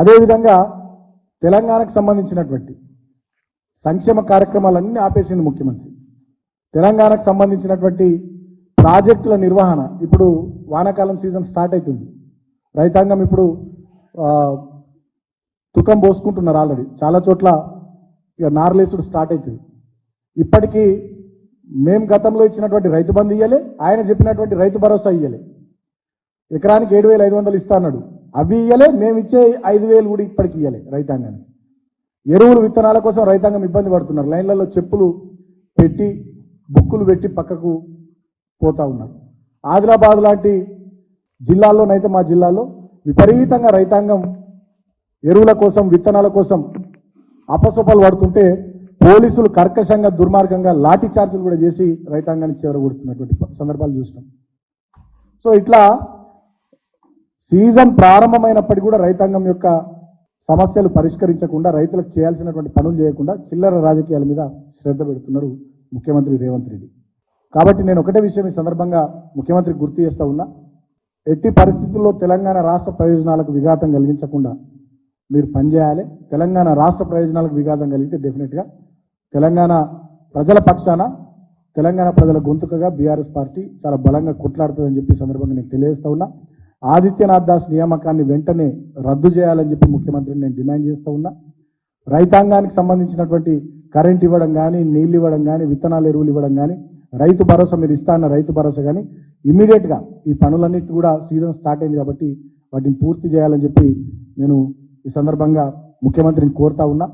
అదేవిధంగా తెలంగాణకు సంబంధించినటువంటి సంక్షేమ కార్యక్రమాలన్నీ ఆపేసింది ముఖ్యమంత్రి. తెలంగాణకు సంబంధించినటువంటి ప్రాజెక్టుల నిర్వహణ ఇప్పుడు వానాకాలం సీజన్ స్టార్ట్ అవుతుంది. రైతాంగం ఇప్పుడు తుకం పోసుకుంటున్నారు ఆల్రెడీ. చాలా చోట్ల ఇక నార్లేసుడు స్టార్ట్ అవుతుంది. ఇప్పటికీ మేం గతంలో ఇచ్చినటువంటి రైతు బంధు ఇయ్యలే ఆయన చెప్పినటువంటి రైతు భరోసా ఇయ్యలే. ఎకరానికి ఏడు వేల ఐదు వందలు ఇస్తాడు అవి ఇయ్యలే మేము ఇచ్చే ఐదు వేలు కూడా ఇప్పటికి ఇయ్యలే రైతాంగానికి. ఎరువులు విత్తనాల కోసం రైతాంగం ఇబ్బంది పడుతున్నారు. లైన్లలో చెప్పులు పెట్టి బుక్కులు పెట్టి పక్కకు పోతా ఉన్నారు. ఆదిలాబాద్ లాంటి జిల్లాల్లోనైతే మా జిల్లాలో విపరీతంగా రైతాంగం ఎరువుల కోసం విత్తనాల కోసం అపసొపలు పడుతుంటే పోలీసులు కర్కశంగా దుర్మార్గంగా లాఠీ చార్జీలు కూడా చేసి రైతాంగానికి చెదరగొడుతున్నటువంటి సందర్భాలు చూసినాం. సో ఇట్లా సీజన్ ప్రారంభమైనప్పటికీ కూడా రైతాంగం యొక్క సమస్యలు పరిష్కరించకుండా రైతులకు చేయాల్సినటువంటి పనులు చేయకుండా చిల్లర రాజకీయాల మీద శ్రద్ధ పెడుతున్నారు ముఖ్యమంత్రి రేవంత్ రెడ్డి. కాబట్టి నేను ఒకటే విషయం ఈ సందర్భంగా ముఖ్యమంత్రికి గుర్తు చేస్తూ ఉన్నా. ఎట్టి పరిస్థితుల్లో తెలంగాణ రాష్ట్ర ప్రయోజనాలకు విఘాతం కలిగించకుండా మీరు పనిచేయాలి తెలంగాణ రాష్ట్ర ప్రయోజనాలకు విఘాతం కలిగితే డెఫినెట్గా తెలంగాణ ప్రజల పక్షాన తెలంగాణ ప్రజల గొంతుకగా బీఆర్ఎస్ పార్టీ చాలా బలంగా కొట్లాడుతుందని చెప్పి సందర్భంగా నేను తెలియజేస్తా ఉన్నా. ఆదిత్యనాథ్ దాస్ నియామకాన్ని వెంటనే రద్దు చేయాలని చెప్పి ముఖ్యమంత్రిని నేను డిమాండ్ చేస్తూ ఉన్నా. రైతాంగానికి సంబంధించినటువంటి కరెంట్ ఇవ్వడం కానీ నీళ్ళు ఇవ్వడం కానీ విత్తనాలు ఎరువులు ఇవ్వడం కానీ రైతు భరోసా మీరు ఇస్తా అన్న రైతు భరోసా కానీ ఇమ్మీడియట్గా ఈ పనులన్నిటి కూడా సీజన్ స్టార్ట్ అయింది కాబట్టి వాటిని పూర్తి చేయాలని చెప్పి నేను ఈ సందర్భంగా ముఖ్యమంత్రిని కోరుతా ఉన్నా.